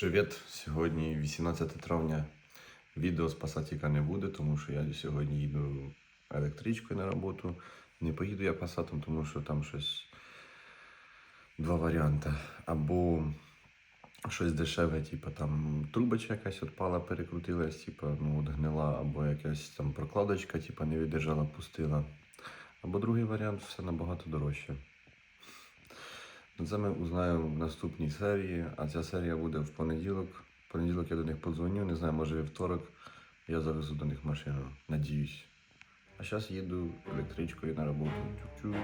Привіт! Сьогодні 18 травня. Відео з Пасатіка не буде, тому що я сьогодні їду електричкою на роботу. Не поїду я пасатом, тому що там щось два варіанти. Або щось дешеве, типу там трубочка якась відпала, перекрутилась, типу, ну, от гнила, або якась там прокладочка, типу, не віддержала, пустила. Або другий варіант все набагато дорожче. Ну, Це ми узнаємо в наступній серії, а ця серія буде в понеділок. В понеділок я до них подзвоню, не знаю, може вівторок. Я завезу до них машину, надіюсь. А зараз їду електричкою на роботу. Чу-чу.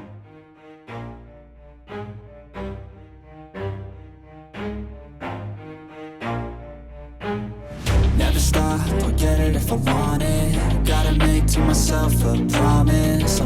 Never stop, don't get it if I want it Gotta make to myself a promise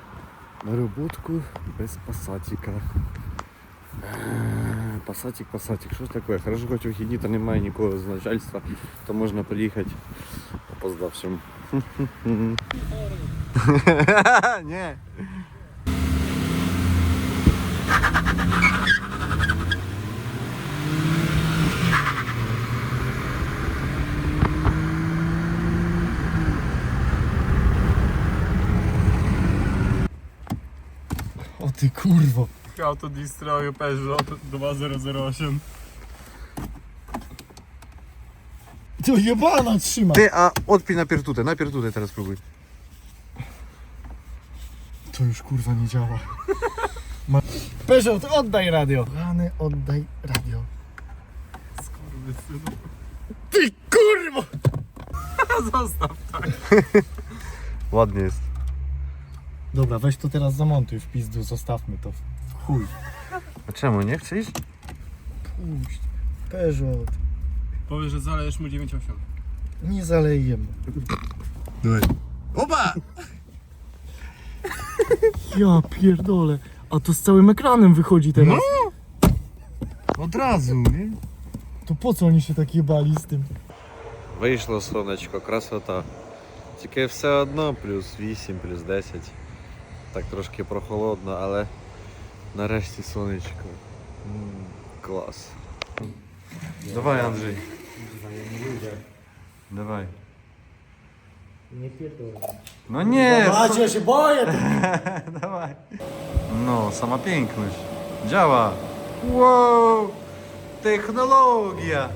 на роботку без пасатіка. Пасатик, Пасатік, пасатік, що ж таке? Хорошо, хоч вихідні, то немає нікого з начальства, то можна приїхати опоздавшим. Ні. O ty kurwo. How to destroy Peugeot 2008. To jebana trzyma. Ty, a odpij najpierw tutaj, najpierw tutaj teraz próbuj. To już kurwa nie działa. Ma... Peugeot, oddaj radio. Rany, oddaj radio. Skurwysynu. Ty kurwo! Zostaw tak. Ładnie jest. Dobra, weź to teraz zamontuj w pizdu, zostawmy to. W chuj. A czemu, nie chcesz? Puść. Peugeot. Powiesz, że zalejesz mu 9,8. Nie zalejemy. Oba! Ja pierdolę. A to z całym ekranem wychodzi teraz. Od razu, nie? To po co oni się tak jebali z tym? Вийшло сонечко, красота. Тільки все одно плюс 8, плюс 10. Так трошки прохолодно, але нарешті сонечко. М -м, клас. Давай, Андрій. Давай. Не Ну ні! Ну, бачиш, боє! Давай. Ну, сама пінкнеш. Java. Воу! Технологія.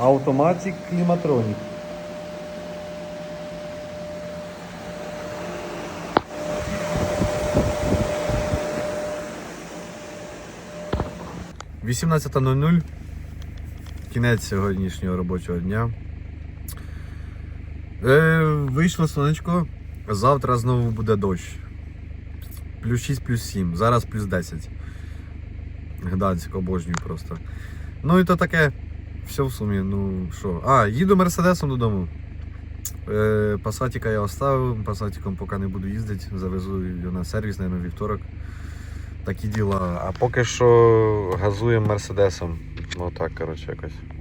Автоматик кліматронік. 18.00. Кінець сьогоднішнього робочого дня. Е, Вийшло сонечко. Завтра знову буде дощ. Плюс 6, плюс 7, зараз плюс 10. Гданськ, обожнюю просто. Ну і то таке. Все в сумі, ну що. А, їду Мерседесом додому. Е, Пасатіка я оставив, пасатіком поки не буду їздити, завезу його на сервіс, мабуть, вівторок. Такі діла. А поки що газуємо мерседесом. Ну так, коротше, якось.